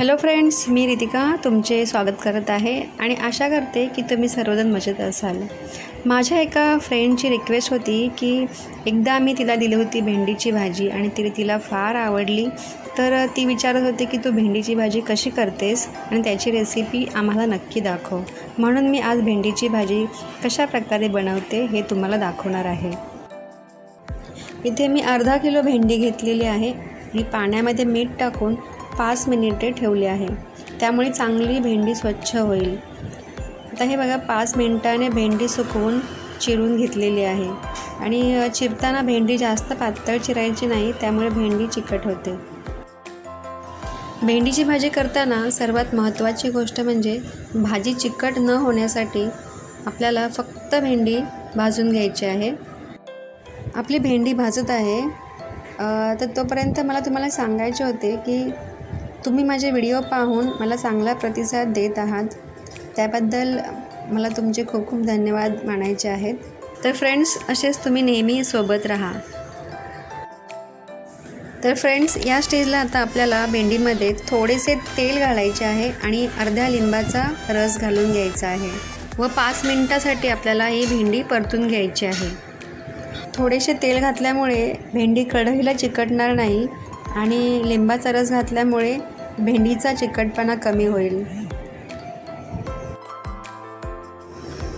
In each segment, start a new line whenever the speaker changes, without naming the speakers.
Hello friends मी रितिका तुमचे स्वागत करत आहे आणि आशा करते की तुम्ही सर्वजण मजेत असाल. माझ्या एका फ्रेंडची रिक्वेस्ट होती की एकदा मी तिला दिली होती भेंडीची भाजी आणि ती तिला फार आवडली तर ती विचारत होती की तू भेंडीची भाजी कशी करतेस आणि त्याची रेसिपी आम्हाला नक्की दाखव. म्हणून मी आज भेंडीची भाजी कशा प्रकारे बनवते हे तुम्हाला दाखवणार आहे. इथे मी अर्धा किलो भेंडी घेतलेली आहे. ही पाण्यामध्ये मीठ टाकून पाच मिनिटे ठेवली आहे. त्यामुळे चांगली भेंडी स्वच्छ होईल. आता हे बघा पाच मिनिटाने भेंडी सुकवून चिरून घेतलेली आहे. आणि चिरताना भेंडी जास्त पातळ चिरायची नाही त्यामुळे भेंडी चिकट होते. भेंडीची भाजी करताना सर्वात महत्त्वाची गोष्ट म्हणजे भाजी चिकट न होण्यासाठी आपल्याला फक्त भेंडी भाजून घ्यायची आहे. आपली भेंडी भाजत आहे. तर तोपर्यंत मला तुम्हाला सांगायचे होते की तुम्ही माझे व्हिडिओ पाहून मला चांगला प्रतिसाद देत आहात. त्याबद्दल मला तुमचे खूप खूप धन्यवाद मानायचे आहेत. तर फ्रेंड्स असेच तुम्ही नेहमी सोबत राहा. तर फ्रेंड्स या स्टेजला आता आपल्याला भेंडीमध्ये थोडेसे तेल घालायचे आहे आणि अर्ध्या लिंबाचा रस घालून घ्यायचा आहे व पाच मिनटासाठी आपल्याला ही भेंडी परतून घ्यायची आहे. थोडेसे तेल घातल्यामुळे भेंडी कढईला चिकटणार नाही आणि लिंबाचा रस घातल्यामुळे भेंडीचा चिकटपणा कमी होईल.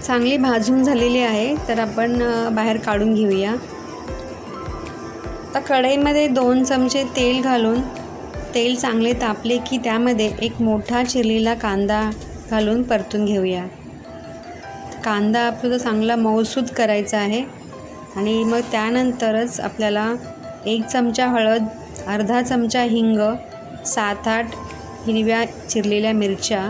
चांगली भाजून झालेली आहे तर आपण बाहेर काढून घेऊया. आता कढईमध्ये दोन चमचे तेल घालून तेल चांगले तापले की त्यामध्ये एक मोठा चिरलेला कांदा घालून परतून घेऊया. कांदा आपल्याला चांगला मऊसूद करायचा आहे आणि मग त्यानंतरच आपल्याला एक चमचा हळद अर्धा चमचा हिंग सात आठ हिरव्या चिरलेल्या मिरच्या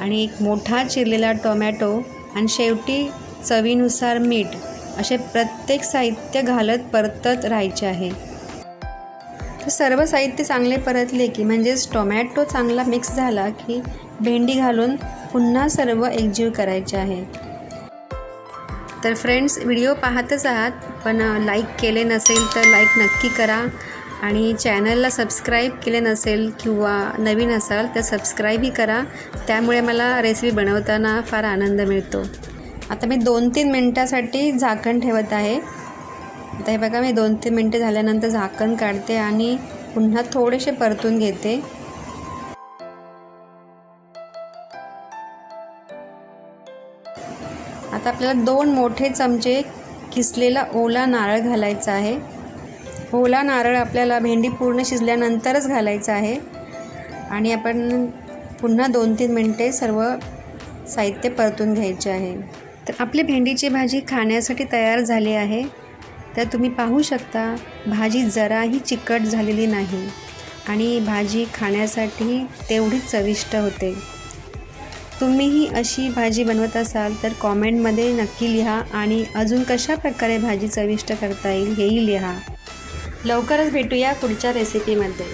आणि एक मोठा चिरलेला टोमॅटो आणि शेवटी चवीनुसार मीठ असे प्रत्येक साहित्य घालत परतत राहायचे आहे. तर सर्व साहित्य चांगले परतले की म्हणजेच टोमॅटो चांगला मिक्स झाला की भेंडी घालून पुन्हा सर्व एकजीव करायचे आहे. तर फ्रेंड्स व्हिडिओ पाहतच आहात पण लाईक केले नसेल तर लाईक नक्की करा. आणि चॅनलला सबस्क्राईब केले नसेल किंवा नवीन असाल तर सबस्क्राईबही करा. त्यामुळे मला रेसिपी बनवताना फार आनंद मिळतो. आता मी दोन तीन मिनटासाठी झाकण ठेवत आहे. आता हे बघा मी दोन तीन मिनटे झाल्यानंतर झाकण काढते आणि पुन्हा थोडेसे परतून घेते. आता आपल्याला दोन मोठे चमचे किसलेला ओला नारळ घालायचा आहे. ओला नारळ आपल्याला भेंडी पूर्ण शिजल्यानंतरच घालायचा आहे. आणि आपण पुन्हा दोन तीन मिनटे सर्व साहित्य परतून घ्यायचे आहे. तर आपली भेंडीची भाजी खाण्यासाठी तयार झाली आहे. तर तुम्ही पाहू शकता भाजी जराही चिकट झालेली नाही. आणि भाजी खाण्यासाठी तेवढीच चविष्ट होते. तुम्हीही अशी भाजी बनवत असाल तर कॉमेंटमध्ये नक्की लिहा आणि अजून कशा प्रकारे भाजी चविष्ट करता येईल हेही लिहा. लवकरच भेटूया पुढच्या रेसिपीमध्ये